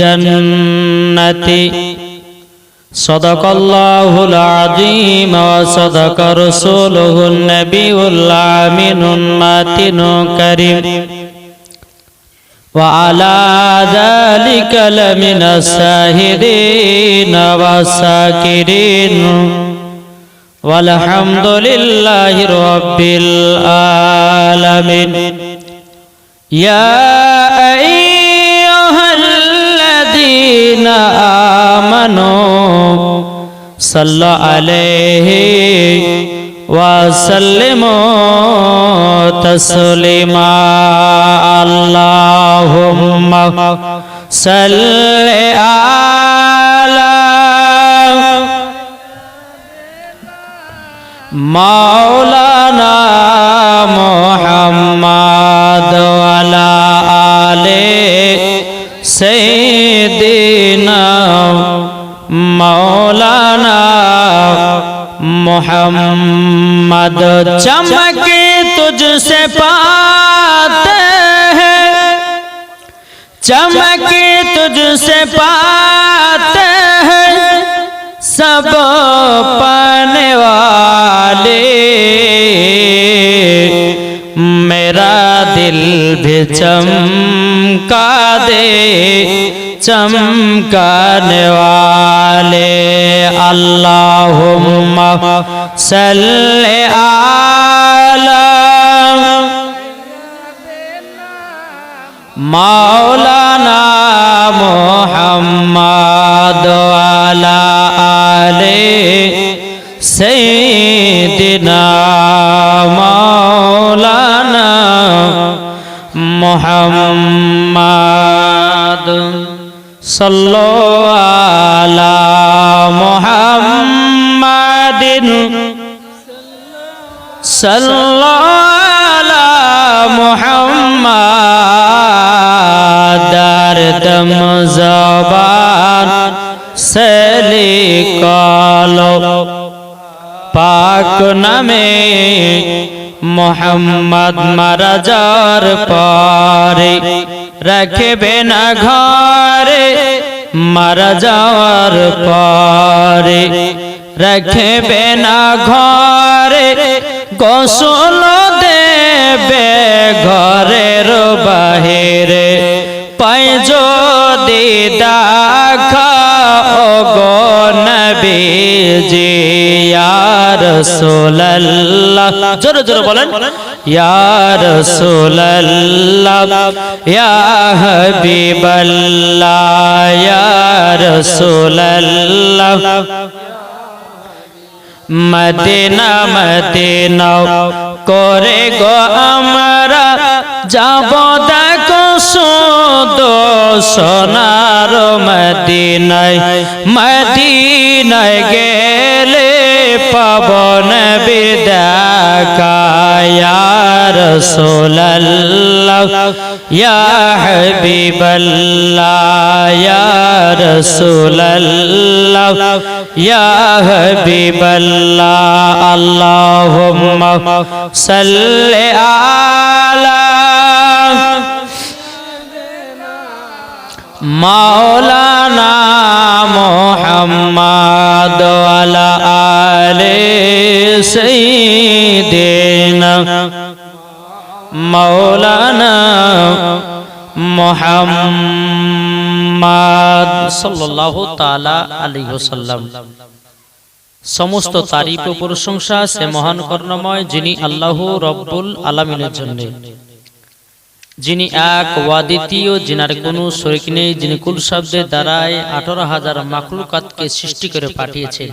جنتي صدق الله العظيم وصدق رسوله النبي العامن الماتن كريم وعلى ذلك لمن الساهدين والساكرين والحمد لله رب العالمين يا أيها آمنوا صلوا عليه وسلموا تسليما اللهم صل على مولانا की तुझसे पाते है सब पाने वाले। मेरा दिल भी चमका दे चमकाने वाले। अल्लाहुम्मा सल्ले आला মাওলানা মোহাম্মদ আলা আলে সৈদিনা মাওলানা মোহাম্মদ সাল্লো আলা মোহাম্মদিন صلى على محمد আদম জবান সেলি কালো। পাক নামে মোহাম্মদ মারাজার পরে। রাখবে না ঘরে মারাজার যাওয়ার পরে। রাখবে না ঘরে গোসল দেবে ঘরের বাহিরে। পায় ও গো নবীজি, ইয়া রাসূলুল্লাহ। জোরে জোরে বলেন, ইয়া রাসূলুল্লাহ, ইয়া হাবিবাল্লাহ, ইয়া রাসূলুল্লাহ। মদিনা মদিনা করে গো আমরা যাব সোনার মদিনায় মদিনায় গেলে পবন বিদাকায়ার সোল্লাহ হাবিবাল্লাহ ইয়া হাবিবাল্লাহ আল্লাহুম্মা সাল্লি আলা মাওলানা মোহাম্মদ আলা সাইয়্যিদিনা মাওলানা মোহাম্মদ সাল্লাল্লাহু তাআলা আলাইহি ওয়াসাল্লাম। সমস্ত তারিফ ও প্রশংসা সে মহান কর্ণময় যিনি আল্লাহ রব্বুল আলামিনের জন্য। যিনি এক ওয়াদিতীয় যিনার কোনো শরিক নেই যিনি কুল শব্দের দ্বারায় আঠারো হাজার মাকলুকাতকে সৃষ্টি করে পাঠিয়েছেন।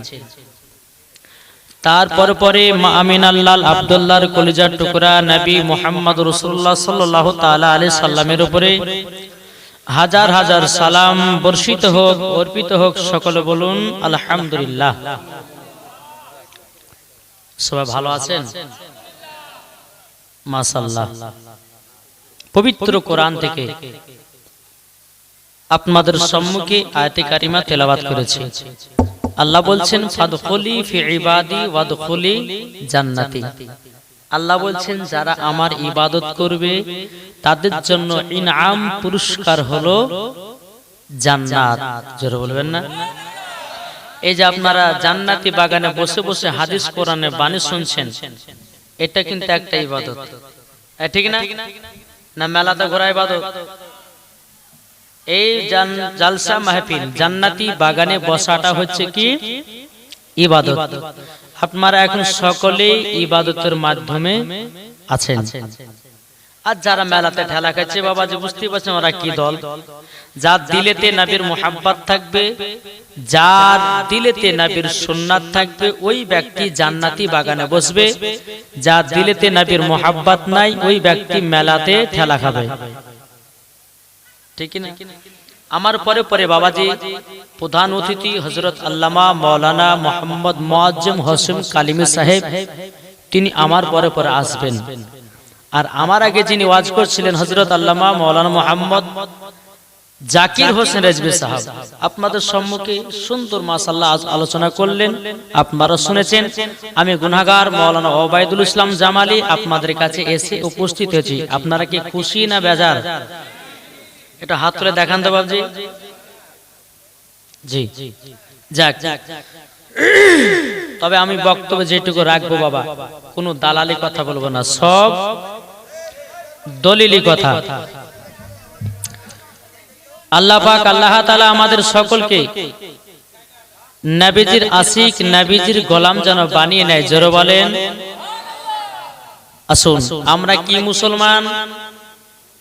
তারপর পরে আমিন আল্লাহ আবদুল্লাহর কলিজার টুকরা নবী মোহাম্মদ রসুল্লাহ সাল্লাহ তালা আলি সাল্লামের উপরে হাজার হাজার সালাম বর্ষিত হোক অর্পিত হোক সকলে বলুন আলহামদুলিল্লাহ। সবাই ভালো আছেন? মাসাল্লাহ পবিত্র কোরআন থেকে আপনাদের সম্মুখে আয়াতে কারিমা তেলাবাত করেছি। আল্লাহ বলছেন ফাদখুলি ফি ইবাদি ওয়াদখুলি জান্নাতি। আল্লাহ বলছেন যারা আমার ইবাদত করবে তাদের জন্য ইনআম পুরস্কার হলো জান্নাত। জোরে বলবেন না? এই যে আপনারা জান্নাতি বাগানে বসে বসে হাদিস কোরআনে বাণী শুনছেন এটা কিন্তু একটা ইবাদত। ঠিক না? না মেলাতে ঘোরা ইবাদত এই জালসা মাহফিল, জান্নাতি বাগানে বসাটা হচ্ছে কি? ইবাদত। আপনারা এখন সকলেই ইবাদতের মাধ্যমে আছেন। আর যারা মেলাতে ঠেলা খাচ্ছে বাবা যে বুঝতে পারছেন ওরা কি দল? যার দিলেতে নবীর মোহাব্বত থাকবে, যার দিলেতে নবীর সুন্নাত থাকবে, ওই ব্যক্তি জান্নাতি বাগানে বসবে। যার দিলেতে নবীর মোহাব্বত নাই, ওই ব্যক্তি মেলাতে ঠেলা খাবে। ঠিক না আমার পরে পরে বাবাজি, প্রধান অতিথি হজরত আল্লামা মৌলানা মোহাম্মদ মোয়াজ্জম হোসেন কালিমি সাহেব, তিনি আমার পরে পরে আসবেন। আর আমার আগে যিনি ওয়াজ করছিলেন হজরত আল্লামা মৌলানা মোহাম্মদ জাকির হোসেন রেজবি সাহেব, আপনাদের সম্মুখে সুন্দর মাসাল্লাহ আজ আলোচনা করলেন। আপনারা শুনেছেন, আমি গুনাগার মৌলানা ওবায়দুল ইসলাম জামালি আপনাদের কাছে এসে উপস্থিত হয়েছি। আপনারা কি খুশি না বেজার? এটা হাত তুলে দেখান তো বাবজি জি যাক। তবে আমি বক্তব্য যেটুকু রাখব বাবা, কোনো দালালি কথা বলব না। সব দলিলি কথা। আল্লাহ পাক, আল্লাহ তাআলা আমাদের সকলকে নবীজির আশিক, নবীজির গোলাম যেন বানিয়ে নেয়। জোরে বলেন। আসুন, আমরা কি মুসলমান?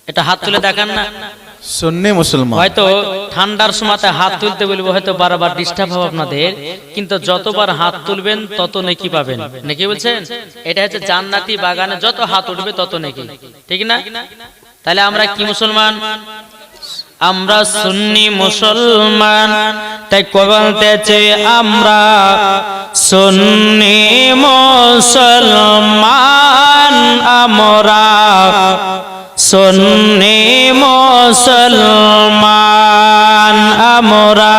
এটা হাত তুলে দেখান না। সুন্নি মুসলমান। হয়তো ঠান্ডার সময়তে হাত তুলতে বলব, হয়তো বারবার ডিস্টার্ব হবে আপনাদের, কিন্তু যতবার হাত তুলবেন, তত নেকি পাবেন। নাকি বলছেন? এটা হচ্ছে জান্নাতি বাগানে যত হাত উঠবে, তত নেকি। ঠিক না? তাহলে আমরা কি মুসলমান? আমরা সুন্নি মুসলমান। তাই বলতেছে আমরা সুন্নি মুসলমান। আমরা সুন্নি মুসলমান আমরা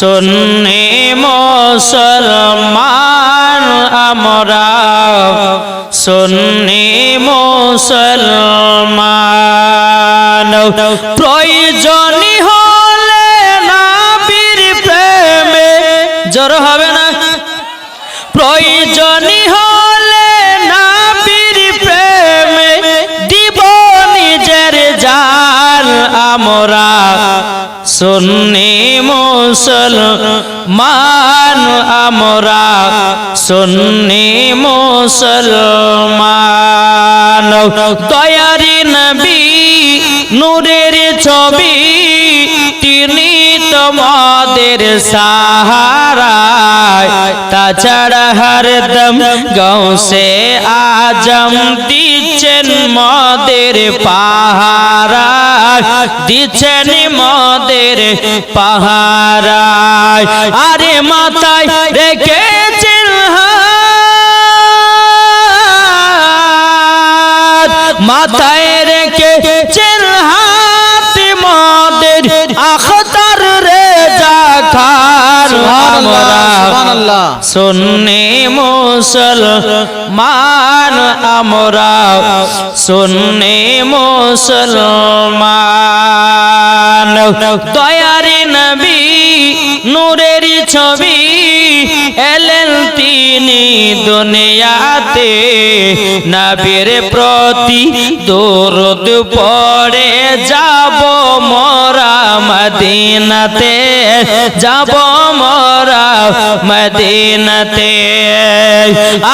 সুন্নি মুসলমান আমরা সুন্নি মুসলমান। প্রয়োজনই সুন্নি মুসলমান, আমরা সুন্নি মুসলমান। দয়ারি নবী নূরের ছবি, তিনি তোমাদের সাহারা তাছাড়া হরদম গাঁও সে আজম দিচ্ছেন মদের পাহারা দিচ্ছেন মদের পাহারা আরে মাথায় রেখেছেন মাথায় রেখেছেন হাত মদের আখতার রে আমরা সুবহানাল্লাহ। সুন্নি মুসলমান আমরা, সুন্নি মুসলমান। দয়ারি নবী নূরের ছবি এলেন তিনি দুনিয়াতে। নবীর প্রতি দরদ পড়ে যাব মোরা মদিনাতে যাব মোরা মদিনাতে।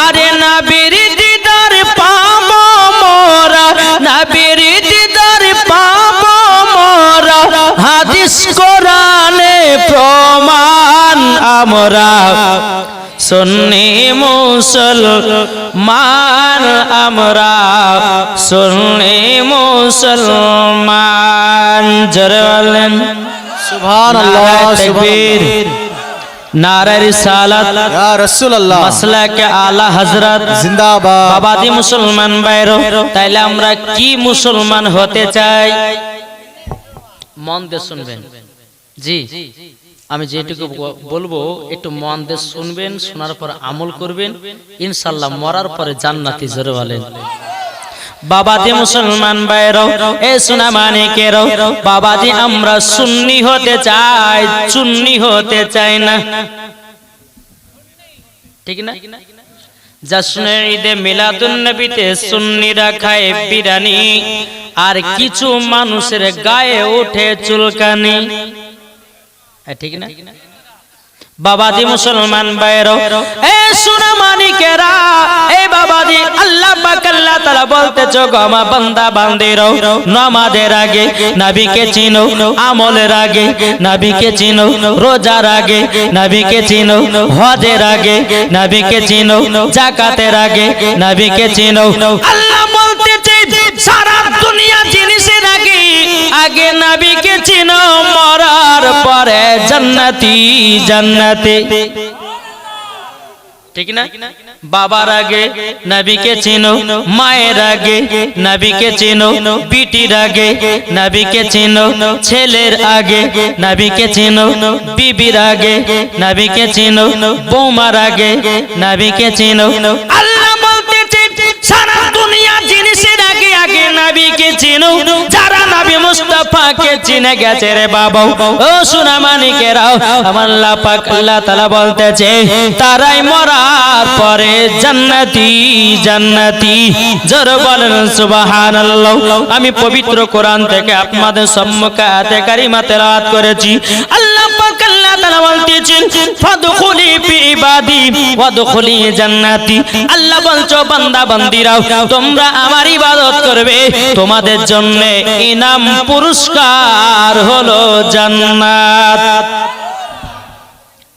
আরে নবীর দিদার পাব মোরা, নবীর দিদার পাব মোরা। হাদিস কোরআনে প্রমাণ আমরা। সুন্নি মুসলমান আমরা। সুন্নি মুসলমান জোরে বলেন সুবহানাল্লাহ নারায়ে তাকবীর। নারায়ে রিসালাত। ইয়া রাসূলুল্লাহ। মাসলাকে আলা হযরত। জিন্দাবাদ। বাবাদি মুসলমান বাইরো তাইলে আমরা কি মুসলমান হতে চাই? মন দিয়ে শুনবেন। জি। আমি যেটুকু বলব একটু মন দিয়ে শুনবেন শোনার পর আমল করবেন। ইনশাল্লাহ মরার পরে জান্নাতি জোরে বলেন বাবাজি মুসলমান ভাইরাও এ সোনা মানিকেরাও বাবাজি, আমরা সুন্নি হতে চাই চুন্নি হতে চাই না। ঠিক না? জশ্নে ঈদে মিলাদুন নবীতে সুন্নিরা খায় বিরানি আর কিছু মানুষের গায়ে ওঠে চুলকানি। ঠিক না? বাবাজি মুসলমান বাইরো এ সোনা মানিকেরা, এ বাবাজি আল্লাহ পাক আল্লাহ তাআলা বলতেছো গমা বান্দা বান্দিরো নামাজের আগে নবীকে চিনো, আমলের আগে নবীকে চিনো, রোজার আগে নবীকে চিনো, হজের আগে নবীকে চিনো যাকাতের আগে নবীকে চিনো। আল্লাহ বলতেছে সারা দুনিয়া জিনিসের আগে আগে নবীকে চিনো, মরার পরে জান্নাতি, জান্নাতে। ঠিক না? বাবার আগে চিনো, মায়ের আগে নবীকে চিনো, বিটির আগে নবীকে চিনো, ছেলের আগে নবীকে চিনো, বিবির আগে চিনো, বৌমার আগে নবীকে চিনো। আল্লাহ চিনো যারা নবী মুস্তাফাকে চিনে গেছে রে বাবা, ও আমার আল্লাহ আল্লাহ বলতেছে, তারাই মরার পরে জান্নাতি জান্নাতি। জোর বলেন আমি পবিত্র কোরআন থেকে আপনাদের সম্মুখে আয়াতে কারিমা তেলাওয়াত করেছি। আল্লাহ পাক তোমাদের জন্য ইনাম পুরস্কার হলো জান্নাত।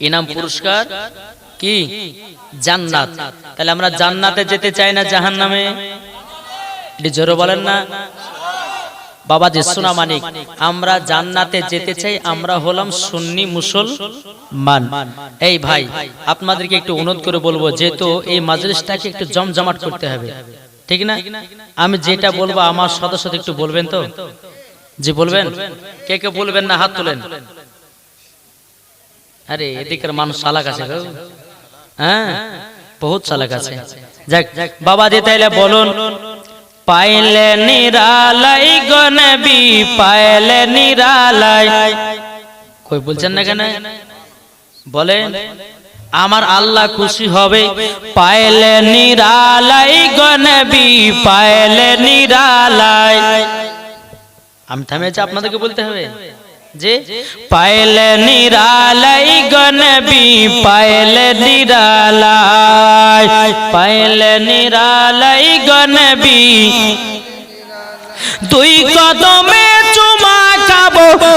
ইনাম পুরস্কার? কি? জান্নাত। তাহলে আমরা জান্নাতে যেতে চাই না জাহান্নামে? জোরে বলেন না। বাবা যে সোনা মানিক আমরা জান্নাতে যেতে চাই আমরা হলাম সুন্নি মুসলমান। এই ভাই আপনাদেরকে একটু অনুরোধ করে বলব যেহেতু এই মাজলিসটাকে একটু জমজমাট করতে হবে। ঠিক না? আমি যেটা বলব আমার সদস্য একটু বলবেন তো? জি বলবেন? কে কে বলবেন না হাত তোলেন? আরে এদিকের মানুষ চালাক আছে গো। হ্যাঁ? বহুত চালাক আছে। যাক বাবা যে তাইলে বলুন। পাইলে নিরালাই গনবি পাইলে নিরালাই। কই বলছেন না কেন? বলেন, আমার আল্লাহ খুশি হবে। পাইলে নিরালাই গনবি পাইলে নিরালাই। আমি থামেছি আপনাদেরকে বলতে হবে? যে, পাইলে নিরালাই গনবি পাইলে নিরালাই। পাইলে নিরালাই গনবি দুই কদমে চুমা খাব,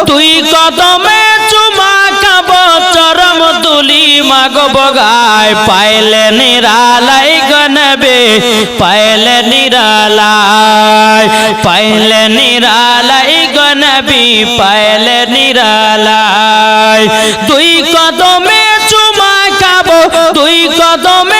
দুই কদমে চুমা খাব, চরম তুলি মাগো বগায়। পাইলে নিরালাই গনবে পাইলে নিরালাই পাইলে নিরালাই গনবি পাইলে নিরালাই। দুই কদমে চুমা খাব, দুই কদমে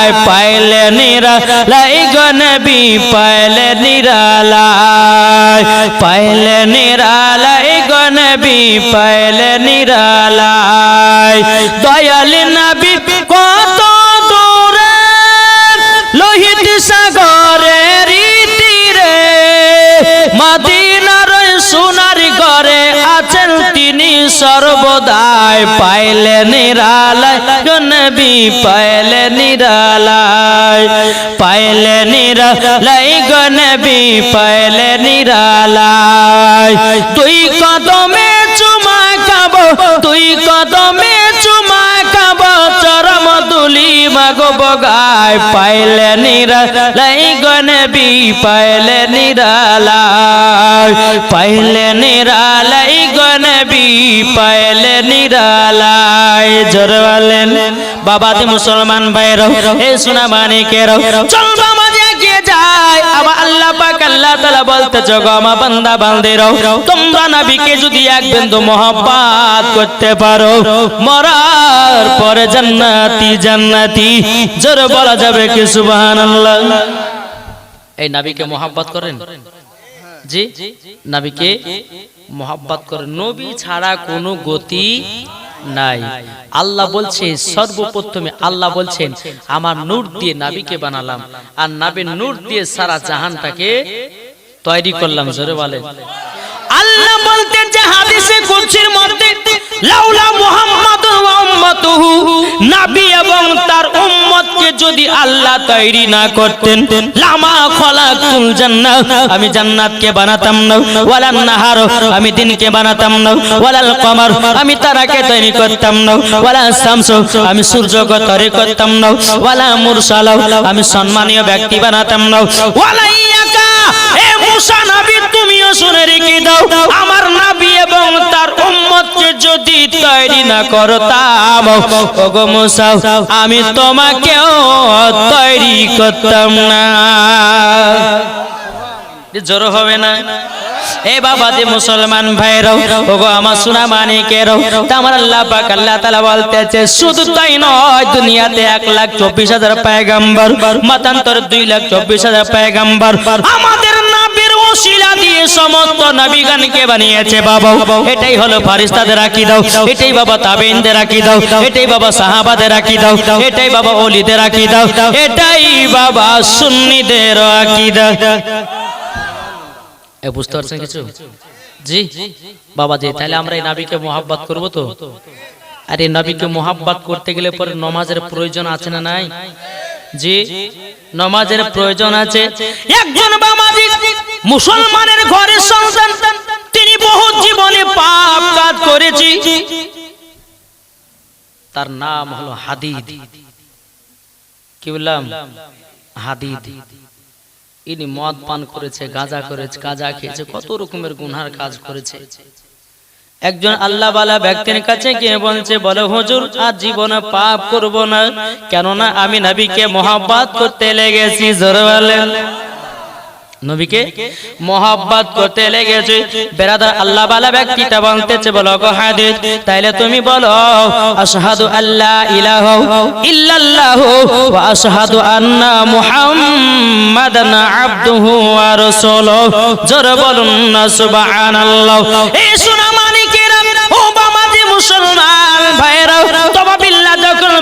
বগায় পাইলে নিরালাই গনবি পাইলে নিরালায় পাইলে নিরালাই গনবি পাইলে নিরালায় দয়াল নবী কত সর্বদাই পাইলে নিরালায় নবী পাইলে নিরালায়। পাইলে নিরালাই গনবী পাইলে নিরালায়। তুই কদমে চুমা খাব, তুই কদমে চুমা খাব, চরম দুলি মাগো বগায়। পাইলে নিরালাই গনবী পাইলে নিরালাই পাইলে নিরালাই গনবী পাইলে নিরালাই জোরওয়ালেন বাবা দি মুসলমান ভাইরো এ সোনা মানিকেরো চল বাবা এগিয়ে যায় আবার আল্লাহ পাক আল্লাহ তাআলা বলতে জগমা বান্দা বান্দিরো তোমরা নবীকে যদি এক বিন্দু মহব্বত করতে পারো মরার পরে জান্নাতি জান্নাতি জোরে বলা যাবে কি সুবহানাল্লাহ? এই নবীকে মহব্বত করেন? জি? নবীকে মোহাব্বত করে, নবী ছাড়া কোনো গতি নাই। আল্লাহ বলছে, সর্বপ্রথমে আল্লাহ বলছেন, আমার নূর দিয়ে নাবিকে বানালাম। আর নাবির নূর দিয়ে সারা জাহানটাকে তৈরি করলাম, জোরে বলেন আল্লাহ বলতেন যে, হাদিসে কুদসির মধ্যে, লাউলা মুহাম্মাদ ওয়া উম্মাতুহু নবী এবং তার উম্মতকে যদি আল্লাহ তৈরি না করতেন, লামা খলাকুল জান্নাত, আমি জান্নাতকে বানাতাম না। ওয়ালান নাহার, আমি দিনকে বানাতাম না। ওয়ালাল কমার, আমি তারাকে তৈরি করতাম না। ওয়ালা শামস, আমি সূর্যকে তৈরি করতাম না। ওয়ালা মুরসাল, আমি সম্মানীয় ব্যক্তি বানাতাম না। ওয়ালা মুসা নবী তুমিও শুনে রেখে দাও। আমার নবী এবং তার উম্মতকে যদি তৈরি না করতাম ওগো মুসা আমি তোমাকেও তৈরি করতাম না। জোর হবে না। এ বাবা যে মুসলমান ভাইরাও ওগো আমার সোনা মানিকেরও তা আমার আল্লাহ পাক আল্লাহ তাআলা বলতেছে শুধু তাই নয় দুনিয়াতে এক লাখ চব্বিশ হাজার পায়গাম্বর মতান্তর দুই লাখ চব্বিশ হাজার পায়গাম্বর। আমাদের ওসিলা দিয়ে সমস্ত নবীগণকে বানিয়েছে বাবা। এটাই হলো ফারিস্তাদের রাখি দাও এটাই বাবা তাবেইনদের রাখি দাও এটাই বাবা সাহাবাদের রাখি দাও এটাই বাবা ওলিদের রাখি দাও এটাই বাবা সুন্নিদের রাখি দাও এ বুঝতে পারছেন কিছু? জি? বাবা জি তাহলে আমরা এই নাবিকে মোহাব্বত করব তো? আর এই নবীকে মোহাব্বত করতে গেলে পরে নমাজের প্রয়োজন আছে না নাই? জি? নমাজের প্রয়োজন আছে। একজন বাবাজি মুসলমানের ঘরের সন্তান, তিনি বহু জীবনে পাপ কাজ করেছি। তার নাম হলো হাদিদ। কি বললাম? হাদিদ। ইনি মদ পান করেছে, গাঁজা করেছে, গাঁজা খেয়েছে, কত রকমের গুনহার কাজ করেছে। একজন আল্লাহ বালা ব্যক্তির কাছে গিয়ে বলছে, বলে, হুজুর, আর জীবনে পাপ করব না, কেননা আমি নবীকে মহাব্বাত করতে লেগেছি জোরে বলেন নবীকে মোহাব্বত করতে লেগেছে। বেরাদার আল্লাহ বালা ব্যক্তিটা বলতেছে বলো গো হাদিস তাইলে তুমি বলো আশহাদু আল্লাহ ইলাহা ইল্লাল্লাহু ওয়া আশহাদু আন্না মুহাম্মাদান আবদুহু ওয়া রাসূলুহু। জোরে বলুন না সুবহানাল্লাহ। এই সোনা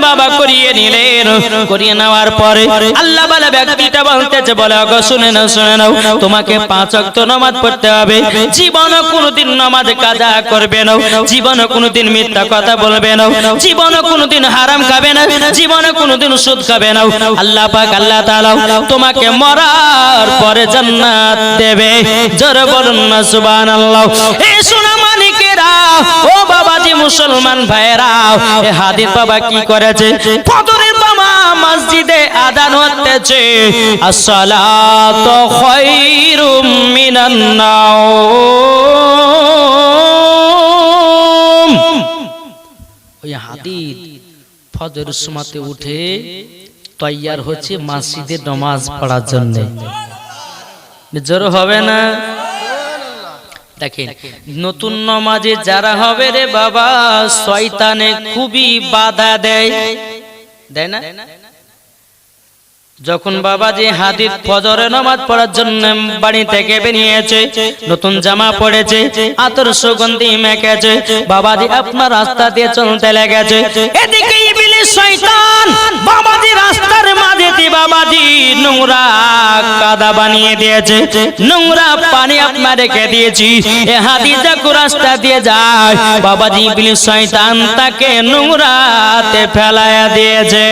বাবা করিয়ে নিলেন। করিয়ে নেওয়ার পরে আল্লাহ বলে, ব্যক্তিটা বলতেছে, বলে, অগো, শুনে নাও শুনে নাও, তোমাকে পাঁচ ওয়াক্ত নামাজ পড়তে হবে। জীবন কোনোদিন নামাজ কাজা করবে না। জীবন কোনোদিন মিথ্যা কথা বলবে না। জীবন কোনোদিন হারাম খাবে না। জীবন কোনোদিন সুদ খাবে না। আল্লাহ পাক, আল্লাহ তাআলা তোমাকে মরার পরে জান্নাত দেবে। জোরে বলুন না, সুবহানাল্লাহ। এই সোনা মানিকেরা ও বাবাজি মুসলমান ভাইরা, এ হাদিস বাবা কি করেছে? ফজরের বাবা মসজিদে আদান হতেছে আসসালাতু খায়রুম মিনান নাওম। ওই উঠে তৈয়ার মসজিদে হবে না? দেখেন নতুন নমাজে যারা হবে রে বাবা শয়তানে খুবই বাধা দেয়। দেয়। না? যখন বাবা যে হাদিস ফজরে নামাজ পড়ার জন্য বাড়ি থেকে বেরিয়েছে নতুন জামা পড়েছে আতর সুগন্ধি মেখেছে বাবাজি আপনার রাস্তা দিয়ে চলতে লেগেছে। এদিকে ইবলিস শয়তান বাবাজি রাস্তার মাঝে দিয়ে বাবাজি? নোংরা কাদা বানিয়ে দিয়েছে। নোংরা পানি আপনার রেখে দিয়েছি। এ যখন রাস্তা দিয়ে যায়, বাবাজি ইবলিস শয়তান তাকে নোংরাতে ফেলায়া দিয়েছে।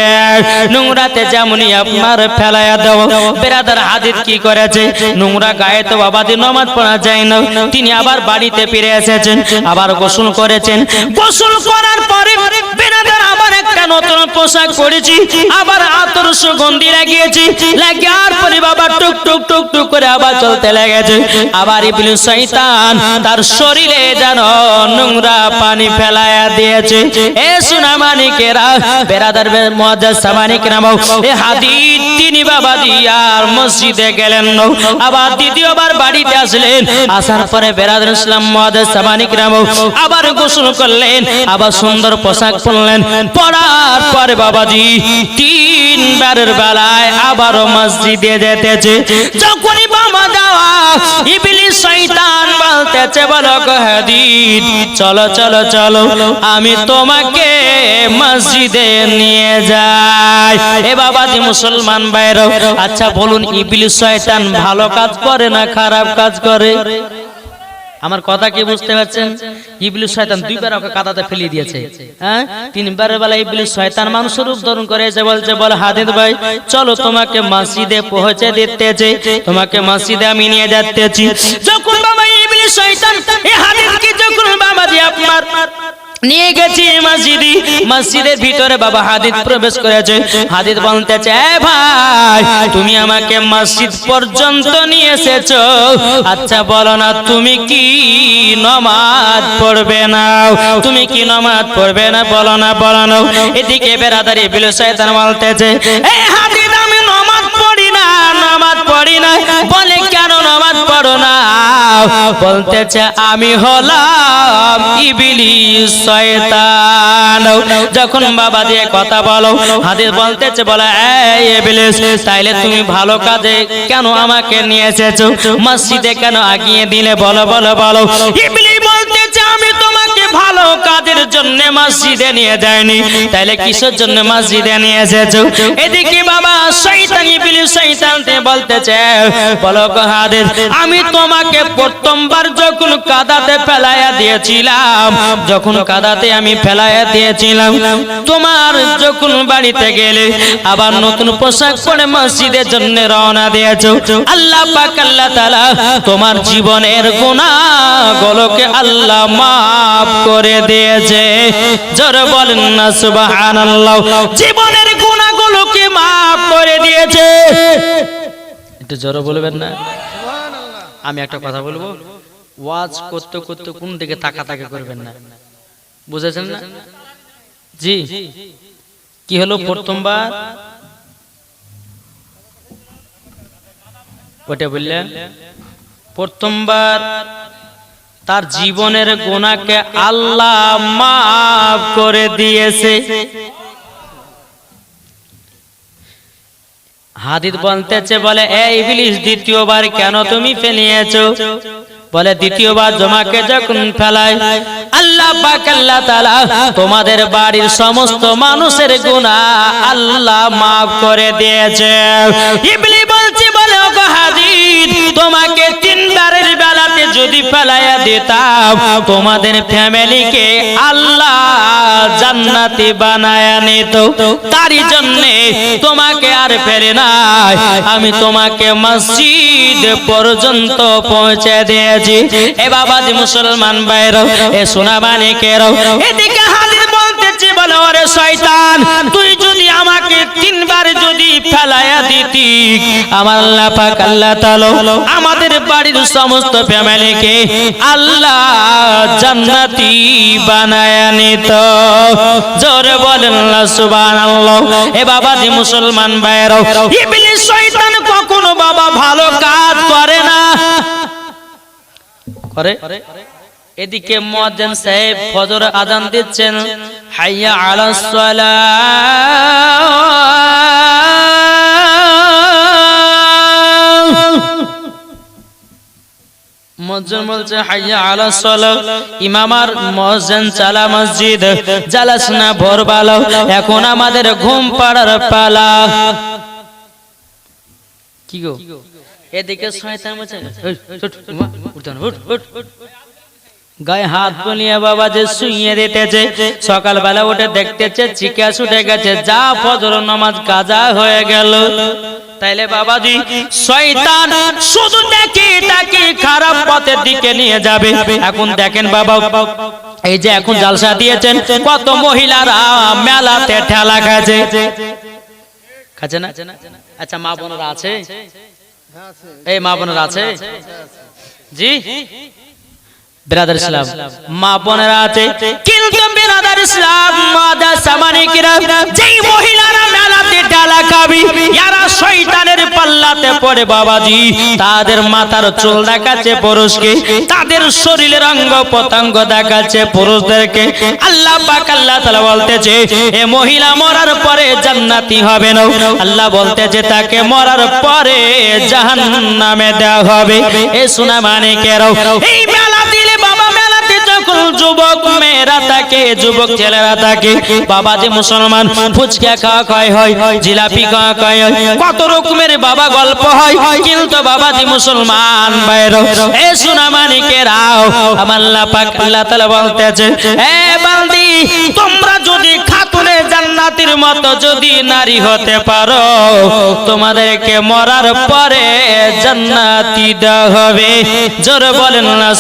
নোংরাতে যেমনই আপনার ফেলায়া দাও। বেরাদার হাদিস কি করেছে? নোংরা গায়ে তো বাবাজি নামাজ পড়া যায় না। তিনি আবার বাড়িতে ফিরে এসেছেন, আবার গোসল করেছেন। গোসল করার পরে নতুন পোশাক পরেছি, আবার আতর সুগন্ধি লাগিয়েছি। লাগার পরে বাবা টুক টুক টুক টুক করে আবার চলতে লেগেছে। আবার ইবলিস শয়তান তার শরীরে যেন নোংরা পানি ফেলায়া দিয়েছে। এ সোনা মানিকেরা, বেরাদার মুআজ্জাজ সামানিকেরা এ হাদিস তিনি বাবা দিয়ার মসজিদে গেলেন। আবার দ্বিতীয়বার বাড়িতে আসলেন। আসার পরে বেরাদার ইসলাম মুআজ্জাজ সামানিকেরা আবার গোসল করলেন, আবার সুন্দর পোশাক পরলেন। পড়ার পরে বাবাজি তিনবারের বেলায় আবারও মসজিদে যেতেছে। যখনই বাবা যাওয়া, ইবলিস বলতেছে, বলো গো হাদিদ, চলো চলো চলো, আমি তোমাকে মসজিদে নিয়ে যাই। এ বাবাজি, মুসলমান বাইর আচ্ছা বলুন, ইবলিস শয়তান ভালো কাজ করে না খারাপ কাজ করে? আমার কথা কি বুঝতে পারছেন? ইবলিস শয়তান দুইবার ওকে কাদাতে ফেলে দিয়েছে। হ্যাঁ? তিনবার বেলা ইবলিস শয়তান মানুষ রূপ ধারণ করে এসে বলছে, বল হাদিদ ভাই, চলো তোমাকে মসজিদে পৌঁছে দিতেছে তোমাকে মসজিদে আমি নিয়ে যাচ্তেছি যখন বাবা ইবলিস শয়তান এই হাদিদকে যখন বাবা জি আপনার নিয়ে গেছি মসজিদি মসজিদের ভিতরে বাবা হাদিদ প্রবেশ করেছে। হাদিদ বলতেছে, "এ ভাই, তুমি আমাকে মসজিদ পর্যন্ত নিয়ে এসেছ। আচ্ছা বলো না, তুমি কি নমাজ পড়বে না? তুমি কি নমাজ পড়বে না? বলো না বলো না। এদিকে বেরাদারি বিল শয়তান বলতেছে, এ হাদিদ পড়ি না। বলে, কেন নামাজ পড়ো না? বলতেছে, আমি হলাম ইবিলিস শয়তান। যখন বাবা দিয়ে কথা বলো, হাদিস বলতেছে, বলে, এই ইবলিস, তাইলে তুমি ভালো কাজে কেন আমাকে নিয়ে এসেছ? মসজিদে কেন আগিয়ে দিলে? বলো বলো বলো। ইবলিস জন্য মসজিদে নিয়ে যাইনি তাইলে কিসের জন্য মসজিদে নিয়ে এসেছ? এদিকে বাবা বলো আমি তোমাকে প্রথমবার যখন কাদাতে ফেলাইয়া দিয়েছিলাম, যখন কাদাতে আমি ফেলাইয়া দিয়েছিলাম, তোমার যখন বাড়িতে গেলে আবার নতুন পোশাক পরে মসজিদের জন্য রওনা দিয়েছ। আল্লাহ পাক, আল্লাহ তাআলা তোমার জীবনের গুনাহগুলোকে আল্লাহ maaf করে দিয়েছে। জোরে বলেন না জীবনের করে দিয়েছে। একটু বলবেন না? আমি একটা কথা বলব। ওয়াজ করতে করতে কোন দিকে তাকা তাকা করবেন না। বুঝেছেন না? জি। কি হলো প্রথমবার? ওটা বললেন, প্রথমবার তার জীবনের গোনাকে আল্লাহ মাফ করে দিয়েছে। হাদিদ বলতেছে, বলে এই ইবলিস, দ্বিতীয়বার কেন তুমি ফেলিয়েছো? বলে, দ্বিতীয়বার জমাকে যখন ফেলায়, আল্লাহ পাক, আল্লাহ তাআলা তোমাদের বাড়ির সমস্ত মানুষের গুনাহ আল্লাহ maaf করে দিয়েছে। ইবলি বলছে, বলে, ওগো হাদিদ, তোমাকে তিনবারের বেলাতে যদি ফেলাইয়া দিতাম, তোমাদের ফ্যামিলিকে আল্লাহ জান্নাতি বানায়া নিত। তারই জন্য তোমাকে আর ফেলে নাই। আমি তোমাকে মসজিদ পর্যন্ত পৌঁছে দিয়েছি। এ বাবাজি মুসলমান বাইর এ সোনা বানিকের এদিকে হাদিস বলতেছি বলে, ওরে শয়তান, তুই যদি আমাকে তিনবার যদি ফেলায়া দিতি আমার আল্লাহ পাক, আল্লাহ তাআলা আমাদের বাড়ির সমস্ত ফ্যামিলিকে আল্লাহ জান্নাতি বানায়া নিত জোরে বলেন না, সুবহানাল্লাহ। এ বাবাজি মুসলমান ভাইরা ইবলিস শয়তান কখনো বাবা ভালো কাজ করে না। করে? এদিকে মুয়াজ্জিন সাহেব ফজর আজান দিচ্ছেন, হাইয়া আলাস সালাহ মজ্জন বলছে হাইয়া আলা সালাহ ইমাম আর মুয়াজ্জিন চালা মসজিদ জালাস না ভোর বালো। এখন আমাদের ঘুম পাড়ার পালা। কি গো? এদিকে শয়তান বলছে "এই, উঠ, উঠ, উঠ, উঠ।" গায়ে হাত বলিয়ে বাবা যে শুইয়ে দিতেছে সকালবেলা উঠে দেখতেছে চিকা ছুটে গেছে যা ফজর নামাজ কাজা হয়ে গেল। তাইলে বাবাজি, শয়তান শুধু দেখি তাকে খারাপ পথের দিকে নিয়ে যাবে। এখন দেখেন বাবা, এই যে এখন জালসা দিয়েছেন, কত মহিলারা মেলাতে ঠেলা খাচ্ছে খাচ্ছে না? আচ্ছা মা বোনেরা আছে? এই মা বোনেরা আছে? জি? বিরাদার ইসলাম মা বোনেরা আছে? কিন্তু বিরাদার ইসলাম মাদা সামানিকরা যেই মহিলারা মেলাতে ডালা খাবি যারা শয়তানের পাল্লাতে পড়ে বাবাজি। তাদের মাথার চুল দেখাচ্ছে পুরুষকে তাদের শরীরের অঙ্গ পতঙ্গ দেখাচ্ছে পুরুষদেরকে। আল্লাহ পাক আল্লাহ তাআলা বলতেছে এ মহিলা মরার পরে জান্নাতি হবে না। আল্লাহ বলতেছে তাকে মরার পরে জাহান্নামে দেওয়া হবে। এ সোনা মানিকেরাও এই মেলা দিলে যুবক, মেয়েরা থাকে যুবক ছেলেরা থাকে বাবা যে মুসলমান, ফুচকা খাওয়া খায় হয়, জিলাপি খাওয়া খায় হয়। কত রকমের বাবা গল্প হয়, কিন্তু বাবা যে মুসলমান সোনা মানিকেরাও, আমার আল্লাহ বলতেছে, এ বান্দি তোমরা যদি খাতুনে জান্নাতের মতো যদি নারী হতে পারো, তোমাদেরকে মরার পরে জান্নাতি দেওয়া হবে। জোরে বলেন না